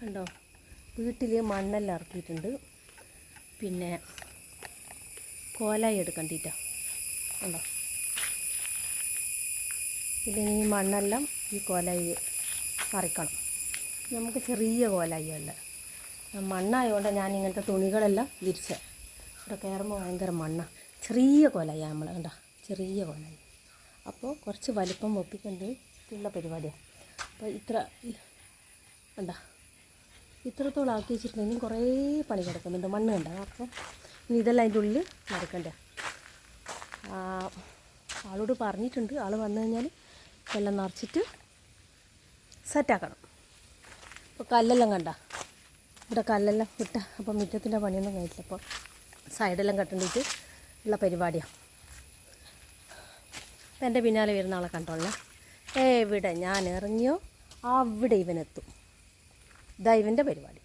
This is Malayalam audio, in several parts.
കണ്ടോ? വീട്ടിൽ മണ്ണെല്ലാം ഇറക്കിയിട്ടുണ്ട്. പിന്നെ കോലായി എടുക്കണ്ടിട്ടോ. കണ്ടോ? പിന്നെ ഈ മണ്ണെല്ലാം ഈ കോലായി പറിക്കണം. നമുക്ക് ചെറിയ കോലായി അല്ല മണ്ണായതുകൊണ്ട് ഞാൻ ഇങ്ങനത്തെ തുണികളെല്ലാം വിരിച്ച. ഇവിടെ കയറുമ്പോൾ ഭയങ്കര മണ്ണാണ് ചെറിയ കോലായി നമ്മൾ കണ്ട? ചെറിയ കോലായി. അപ്പോൾ കുറച്ച് വലിപ്പം ഒപ്പിക്കൊണ്ട് ഉള്ള പരിപാടിയാണ് അപ്പോൾ ഇത്ര കണ്ട? ഇത്രത്തോളം ആക്കി വെച്ചിട്ടുണ്ടെങ്കിൽ കുറേ പണി കിടക്കുന്നുണ്ട്. മണ്ണ് കണ്ട? അപ്പോൾ ഇനി ഇതെല്ലാം അതിന്റെ ഉള്ളിൽ നടക്കണ്ടേ? ആളോട് പറഞ്ഞിട്ടുണ്ട്. ആൾ വന്നു കഴിഞ്ഞാൽ എല്ലാം നിറച്ചിട്ട് സെറ്റാക്കണം അപ്പോൾ കല്ലെല്ലാം കണ്ട? ഇവിടെ കല്ലെല്ലാം ഇട്ട അപ്പോൾ മുറ്റത്തിന്റെ പണിയൊന്നും കഴിഞ്ഞില്ല അപ്പോൾ സൈഡെല്ലാം കെട്ടണ്ടിട്ട് ഉള്ള പരിപാടിയാണ് അപ്പം എന്റെ പിന്നാലെ വരുന്ന ആളെ കണ്ടോളേ. എവിടെ ഞാൻ ഇറങ്ങിയോ? അവിടെ ഇവനെത്തും ഇതാ ഇവന്റെ പരിപാടി.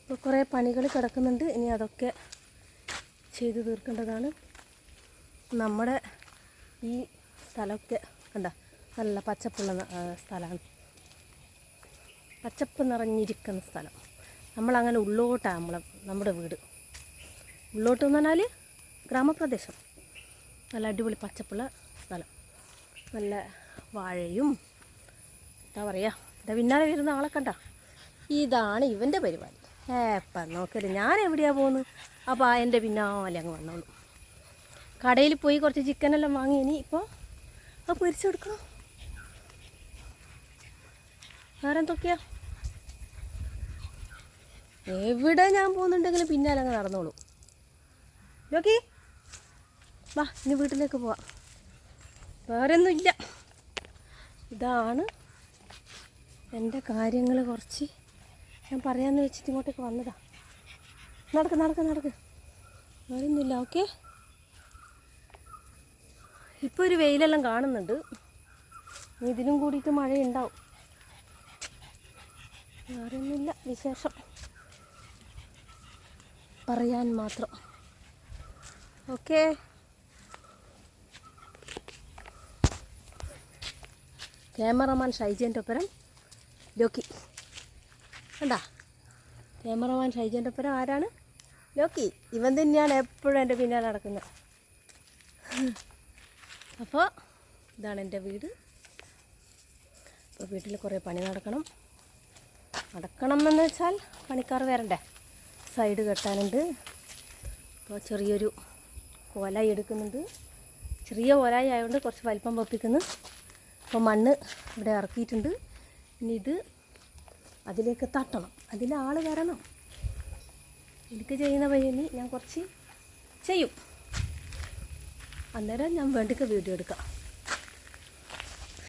ഇപ്പോൾ കുറേ പണികൾ കിടക്കുന്നുണ്ട്. ഇനി അതൊക്കെ ചെയ്തു തീർക്കേണ്ടതാണ്. നമ്മുടെ ഈ സ്ഥലമൊക്കെ കണ്ട? നല്ല പച്ചപ്പുള്ള സ്ഥലമാണ്. പച്ചപ്പ് നിറഞ്ഞിരിക്കുന്ന സ്ഥലം. നമ്മളങ്ങനെ ഉള്ളോട്ടാണ് നമ്മളെ നമ്മുടെ വീട്. ഉള്ളോട്ട് എന്ന് പറഞ്ഞാൽ ഗ്രാമപ്രദേശം. നല്ല അടിപൊളി പച്ചപ്പുള്ള സ്ഥലം. നല്ല വാഴയും എന്താ പറയുക ഇതാ പിന്നാലെ വരുന്ന ആളെ കണ്ട. ഇതാണ് ഇവന്റെ പരിപാടി. ഏപ്പം നോക്കരുത് ഞാൻ എവിടെയാണ് പോകുന്നത് അപ്പോൾ എന്റെ പിന്നാലെ അങ്ങ് വന്നോളൂ. കടയിൽ പോയി കുറച്ച് ചിക്കനെല്ലാം വാങ്ങി ഇനി ഇപ്പോൾ അത് പൊരിച്ചു കൊടുക്കണം? വേറെ എന്തൊക്കെയാ? എവിടെ ഞാൻ പോകുന്നുണ്ടെങ്കിലും പിന്നാലെ അങ്ങ് നടന്നോളൂ. നോക്കി. വാ ഇനി വീട്ടിലേക്ക് പോവാം. വേറെ ഒന്നുമില്ല ഇതാണ് എന്റെ കാര്യങ്ങൾ കുറച്ച് ഞാൻ പറയാമെന്ന് വെച്ചിട്ട് ഇങ്ങോട്ടേക്ക് വന്നതാ. നടക്ക് നടക്ക് നടക്ക്. വരുന്നില്ല ഓക്കെ? ഇപ്പോൾ ഒരു വെയിലെല്ലാം കാണുന്നുണ്ട്. ഇതിലും കൂടിയിട്ട് മഴയുണ്ടാവും. വരുന്നില്ല വിശേഷം. പറയാൻ മാത്രം. ഓക്കേ? ക്യാമറമാൻ ഷൈജന്റെ ഒപ്പരം. ലോക്കി. കണ്ടാ? ക്യാമറമാൻ ഷൈജന്റെ ആരാണ്? ലോക്കി ഇവൻ തന്നെയാണ് എപ്പോഴും എന്റെ പിന്നാലെ നടക്കുന്നത്. അപ്പോൾ ഇതാണ് എന്റെ വീട്. അപ്പോൾ വീട്ടിൽ കുറേ പണി നടക്കണം. നടക്കണം എന്ന് വെച്ചാൽ പണിക്കാർ വരണ്ടേ? സൈഡ് കെട്ടാനുണ്ട്. അപ്പോൾ ചെറിയൊരു കോലായി എടുക്കുന്നുണ്ട്. ചെറിയ കോലായി ആയതുകൊണ്ട് കുറച്ച് വലിപ്പം പൊപ്പിക്കുന്നു. അപ്പോൾ മണ്ണ് ഇവിടെ ഇറക്കിയിട്ടുണ്ട്. ഇത് അതിലേക്ക് തട്ടണം. അതിൽ ആൾ വരണം. എനിക്ക് ചെയ്യുന്ന വഴി ഞാൻ കുറച്ച് ചെയ്യും. അന്നേരം ഞാൻ വേണ്ടിക്ക് വീഡിയോ എടുക്കാം.